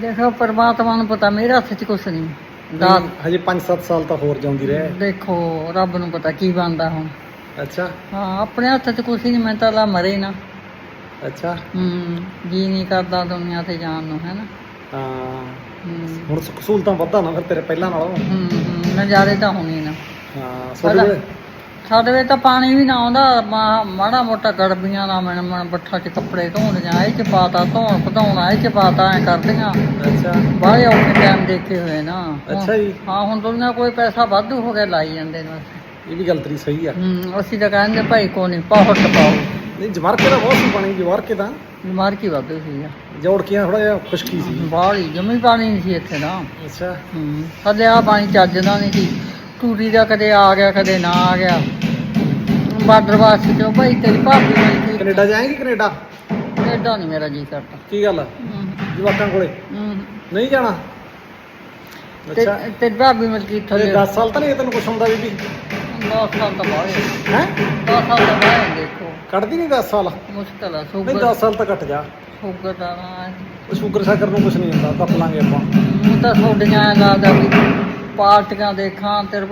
ਦੇਖੋ ਪਰਮਾਤਮਾ ਨੂੰ ਪਤਾ ਮੇਰੇ ਹੱਥ 'ਚ ਕੁਛ ਨਹੀਂ। ਦਾ ਹਜੇ 5-7 ਸਾਲ ਤਾਂ ਹੋਰ ਜਾਉਂਦੀ ਰਹੇ। ਦੇਖੋ ਰੱਬ ਨੂੰ ਪਤਾ ਕੀ ਬਣਦਾ ਹੁਣ। ਅੱਛਾ। ਹਾਂ ਆਪਣੇ ਹੱਥ 'ਚ ਕੁਛ ਨਹੀਂ ਮੈਂ ਤਾਂ ਲਾ ਮਰੇ ਨਾ। ਅੱਛਾ। ਹੂੰ ਜੀ ਨਹੀਂ ਕਰਦਾ ਦੁਨੀਆ ਤੇ ਜਾਣ ਨੂੰ ਹੈ ਨਾ ਹਾਂ। ਹੂੰ। ਹੁਣ ਸੁੱਖ ਸਹੂਲਤਾਂ ਵੱਧਾ ਨਾ ਫਿਰ ਤੇਰੇ ਪਹਿਲਾਂ ਨਾਲੋਂ। ਹੂੰ ਹੂੰ, ਨਜ਼ਾਰੇ ਤਾਂ ਹੋਣੀ ਨਾ। ਹਾਂ ਤੁਹਾਡੇ ਸਾਡੇ ਵੇ ਤਾਂ ਪਾਣੀ ਵੀ ਨਾ ਆਉਂਦਾ ਮਾੜਾ ਮੋਟਾ ਗੜਬੀਆਂ ਦਾ ਮਨ ਮਨ ਬੱਠਾ 'ਚ ਕੱਪੜੇ ਧੋਣ ਜਾਂ ਇਹ 'ਚ ਪਾਤਾ ਧੋਣ ਵਧਾਉਣਾ ਇਹ 'ਚ ਪਾਤਾ ਐ ਕਰਦੀਆਂ। ਅੱਛਾ। ਬਾਹਲੇ ਔਖੇ ਟਾਈਮ ਦੇਖੇ ਹੋਏ ਨਾ। ਅੱਛਾ ਜੀ। ਹਾਂ ਹੁਣ ਦੁਨੀਆ ਕੋਈ ਪੈਸਾ ਵਾਧੂ ਹੋ ਗਿਆ ਲਾਈ ਜਾਂਦੇ ਨੇ। ਇਹ ਵੀ ਗੱਲ ਤੇਰੀ ਸਹੀ ਆ। ਹੂੰ ਅਸੀਂ ਤਾਂ ਕਹਿੰਦੇ ਭਾਈ ਕੋ ਨਹੀਂ ਬਹੁਤ ਪਾਓ। ਨਹੀਂ ਜਮਰ ਕੇ ਤਾਂ ਬਹੁਤ ਸੀ ਪਾਣੀ ਜਵਾਰ ਕੇ ਤਾਂ। ਬਿਮਾਰ ਕੀ ਵਾਧੂ ਸੀ। ਜੋੜ ਕੇ ਥੋੜਾ ਜਿਹਾ ਖੁਸ਼ਕੀ ਸੀ। ਬਾਹਲੀ ਜਮੀ ਪਾਣੀ ਨਹੀਂ ਸੀ ਇੱਥੇ ਨਾ। ਅੱਛਾ। ਹੂੰ ਥੱਲੇ ਆ ਪਾਣੀ ਚੱਜਦਾ ਨਹੀਂ ਸੀ। ਟੂਟੀ ਦਾ ਕਦੇ ਆ ਗਿਆ ਕਦੇ ਨਾ ਆ ਗਿਆ। ਬਾਰਡਰ ਵਾਸਤੇ ਚੋ ਭਾਈ ਤੇਰੀ ਭਾਬੀ ਮਿਲ ਗਈ ਕੈਨੇਡਾ ਜਾਏਂਗੇ ਕੈਨੇਡਾ? ਐਡਾ ਨਹੀਂ ਮੇਰਾ ਜੀ ਕਰਦਾ। ਕੀ ਗੱਲ ਆ? ਹੂੰ, ਜਵਾਕਾਂ ਕੋਲੇ? ਹੂੰ। ਨਹੀਂ ਜਾਣਾ? ਤੇ ਅੱਛਾ। ਤੇਰੀ ਭਾਬੀ ਮਿਲ ਤੇ ਥੱਲੇ 10 ਸਾਲ ਤਾਂ ਨਹੀਂ ਤੈਨੂੰ ਕੁਛ ਹੁੰਦਾ ਬੀਬੀ? 10 ਸਾਲ ਤਾਂ ਬਾਹਰ ਹੈ 10 ਸਾਲ ਤਾਂ ਬਾਹਰ ਦੇਖੋ। ਕੱਢਦੀ ਨਹੀਂ 10 ਸਾਲ? ਮੁਸ਼ਕਲ ਆ ਨਹੀਂ ਸ਼ੂਗਰ 10 ਸਾਲ ਤਾਂ ਕੱਟ ਜਾ। ਸ਼ੂਗਰ ਦਾ ਨਾ ਹੈ। ਉਹ ਸ਼ੂਗਰ ਸ਼ਾਗਰ ਨੂੰ ਕੁਛ ਨਹੀਂ ਹੁੰਦਾ ਕੱਪ ਲਾਂਗੇ ਆਪਾਂ। ਹੁਣ ਤਾਂ ਤੁਹਾਡੀਆਂ ਐਂ ਲੱਗਦਾ ਵੀ ਪਾਰਟੀਆਂ ਦੇਖਾਂ ਤੇਰੇ